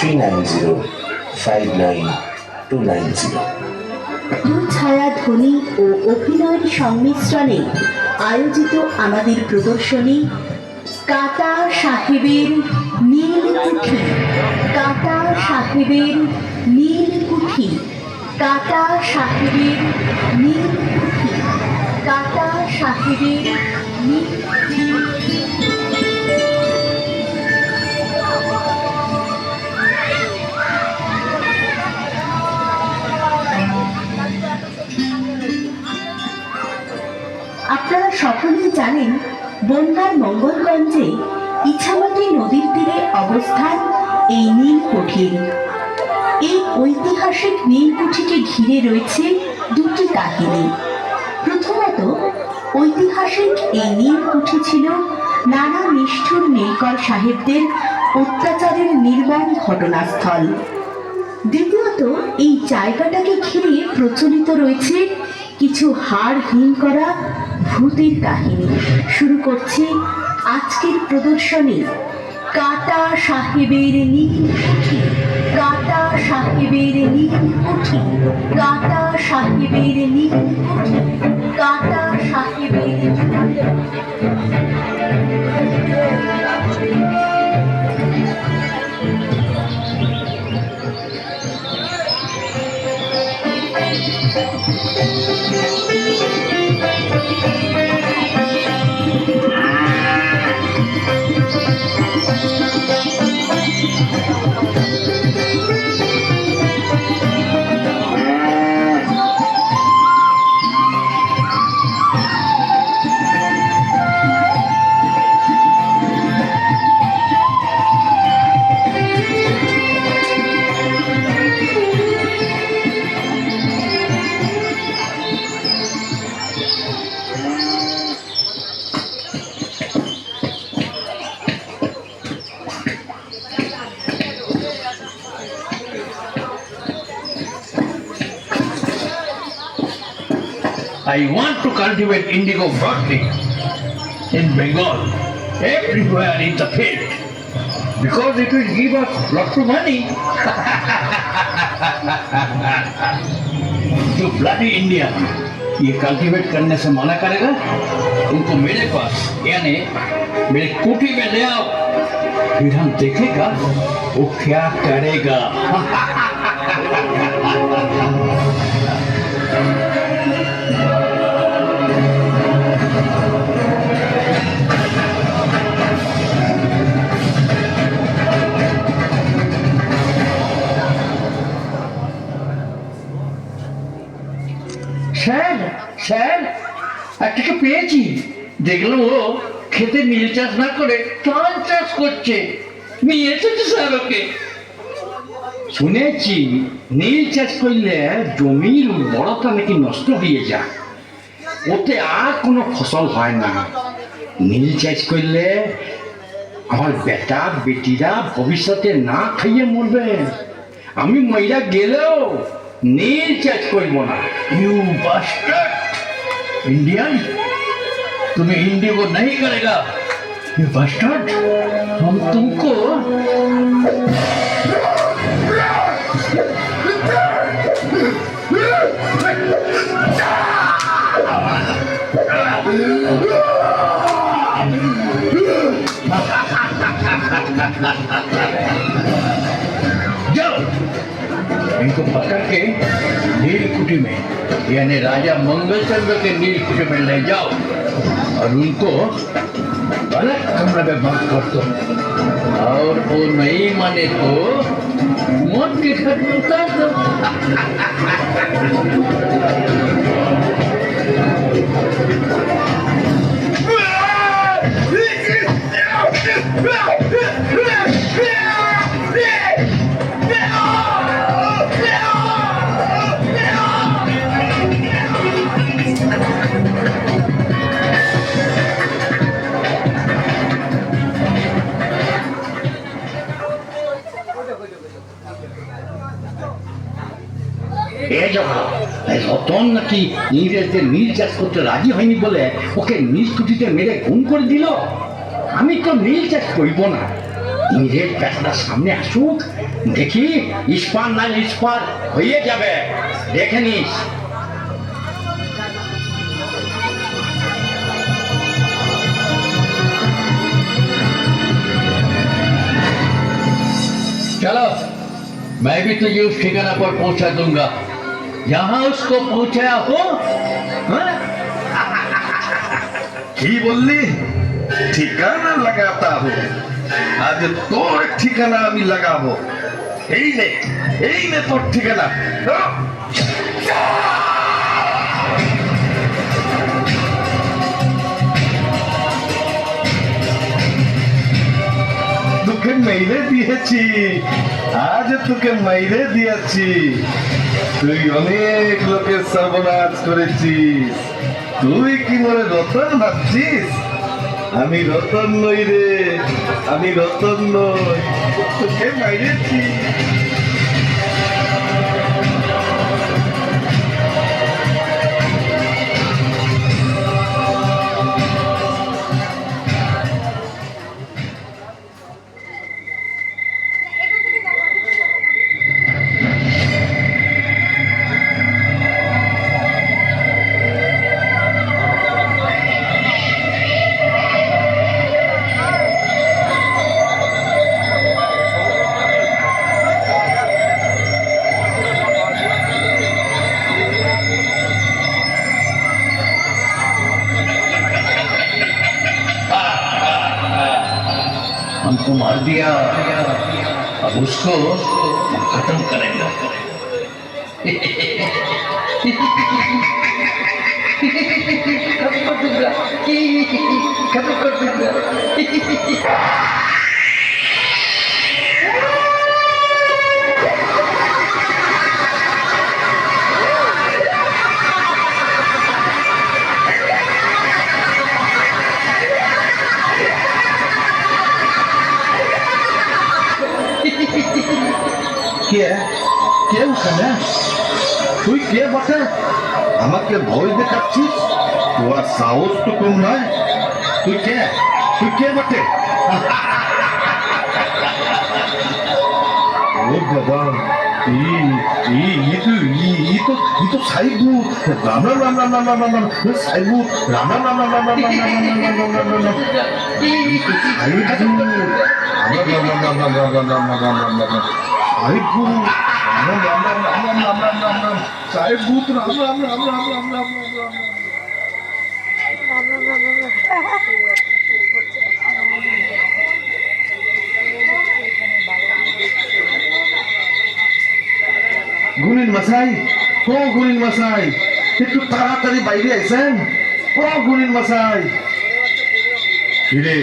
Three ছায়া ধ্বনি ও অভিনয়ের সংমিশ্রণে আয়োজিত আমাদের প্রদর্শনী কাটা সাহেবের নীল কুঠি। কাটা সাহেবের নীল কুঠি। কাটা সাহেবের নীল কুঠি। কাটা সাহেবের নীল সকলেই জানেন বনগাঁর মঙ্গলগঞ্জে ইছামতি নদীর তীরে অবস্থান এই নীলকুঠির। এই ঐতিহাসিক নীলকুঠিকে ঘিরে রয়েছে দুটি কাহিনী। প্রথমত, ঐতিহাসিক এই নীলকুঠি ছিল নানা নিষ্ঠুর নীলকর সাহেবদের অত্যাচারের নির্মম ঘটনাস্থল। দ্বিতীয়ত, এই জায়গাটাকে ঘিরে প্রচলিত রয়েছে কিছু হাড়হীন করা ভূতের কাহিনী। শুরু করছি আজকের প্রদর্শনী কাটা সাহেবের নীল কাটা সাহেবের নীল কাটা সাহেবের নীল কাটা সাহেবের নীল কুঠি। I want to cultivate indigo broadly in Bengal, everywhere in the field, because it will give us lots of money. to bloody India, ये कल्टीवेट करने से मना करेगा उनको मेरे पास यानी मेरे कुटी में ले आओ फिर हम देखेगा वो क्या करेगा একটাকে পেয়েছি। দেখলাম ও খেতে নীল চাষ না করে ধান চাষ করছে। নিয়ে স্যার ওকে। শুনেছি, নীল চাষ করলে জমির উর্বরতা নাকি নষ্ট হয়ে যায়। ওতে আর কোনো ফসল হয় না। নীল চাষ করলে আমার বেটা, বেটিরা ভবিষ্যতে না খাইয়ে মরবে। আমি মহিলা গেলেও নীল চাষ করব না। ইউ বাস্টার্ড इंडियन तुम्हें हिंदी को नहीं करेगा। ये बस्टर्ड हम तुमको जाओ। इनको पकड़ के नीलकुटी में यानी राजा मंगलचंद्र के नीलकुटी में ले जाओ। और उनको अलग कमरे में बात कर दो। और वो नहीं माने तो मौत के घर में उतार दो। এ যখন রতন নাকি ইংরেজদের নীল চাষ করতে রাজি হয়নি বলে ওকে নীল কুটিতে মেরে গুম করে দিল আমি তো নীল চাষ করব না ইংরেজ ব্যাটাটা সামনে আসুক দেখি ইস্পার না ইস্পার হয়ে যাবে দেখে নিস चलो मैं भी तुझे उस ठिकाना पर पहुंचा दूंगा जहां उसको पहुंचाया हो हाँ? কি বললি ঠিকানা লাগাতা হো আজ তোর ঠিকানা আমি লাগাবো এই নে এই নে তোর ঠিকানা তোকে মেরে দিয়েছি। আজ তোকে মেরে দিয়েছি। তুই অনেক লোকের সর্বনাশ করেছিস। তুই কি মনে রতন ভাবছিস? আমি রতন নই রে, আমি রতন নই, তোকে মাইরেছি हमको मार दिया। अब उसको खत्म करेगा। खत्म कर दूँगा खत्म कर दूँगा তুই কে বটে আমাকে ভয় দেখাচ্ছিস তোর সাহস তো কম নয় তুই কে তুই কে বটে ও বাবা তো সাইবু রাম রাম রাম রাম রাম রাম রাম রাম রাম রাম গুলিন মশাই ও গুলিন মশাই একটু তাড়াতাড়ি বাইরে আইসেন ও গুলিন মশাই কিরে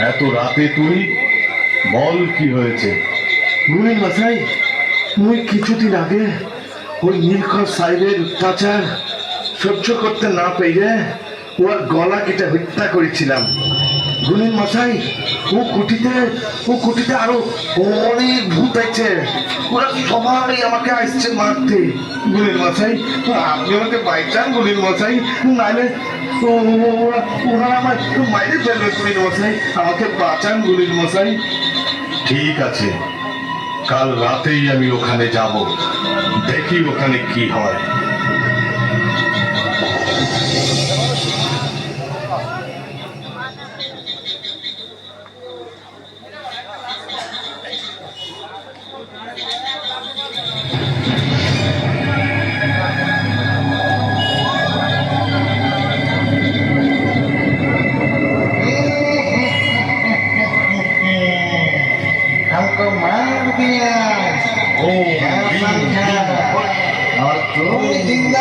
এত রাতে তুই বল কি হয়েছে গুলিন মশাই মুই কিছুদিন আগে ওই নীলকর সাহেবের অত্যাচার সহ্য করতে না পেরে ওর গলা কেটে হত্যা করেছিলাম। গুলিন মশাই ও কুটিতে ও কুটিতে আরও অনেক ভূত আছে। ওরা সবাই আমাকে আসছে মারতে। গুলিন মশাই আপনি আমাকে বাইচান গুলিন মশাই নাহলে ওরা ওরা আমার মাইরে ফেলবে গুলিন মশাই আমাকে বাঁচান গুলিন মশাই ঠিক আছে। কাল রাতেই আমি ওখানে যাব। দেখি ওখানে কি হয়। ಓ ಅರ್ಥದಿಂದ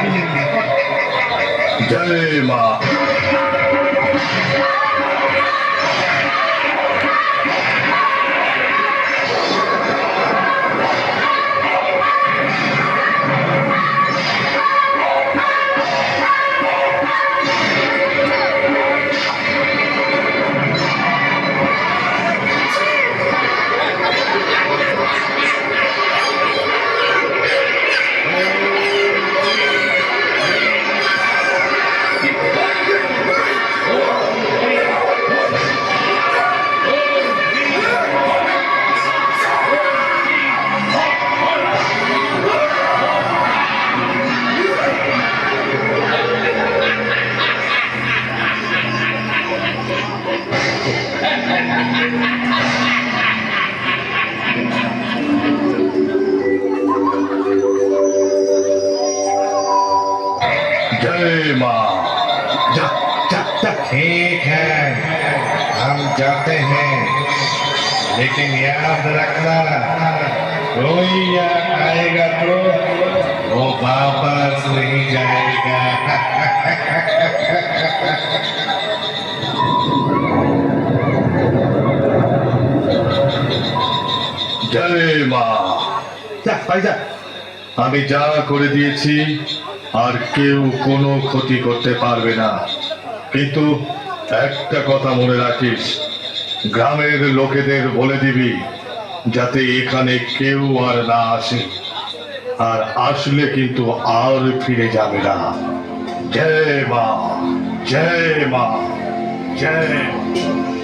Thank you. ジャマ মা জয় মা जा जा जा ठीक है हम जाते हैं लेकिन याद रखना कोई याद आएगा तो वो वापस नहीं जाएगा জয় মা যা ভাই যা আমি যা করে দিয়েছি আর কেউ কোনো ক্ষতি করতে পারবে না। কিন্তু একটা কথা মনে রাখিস, গ্রামের লোকেদের বলে দিবি, যাতে এখানে কেউ আর না আসে। আর আসলে কিন্তু আর ফিরে যাবে না। জয় মা জয় মা, জয়।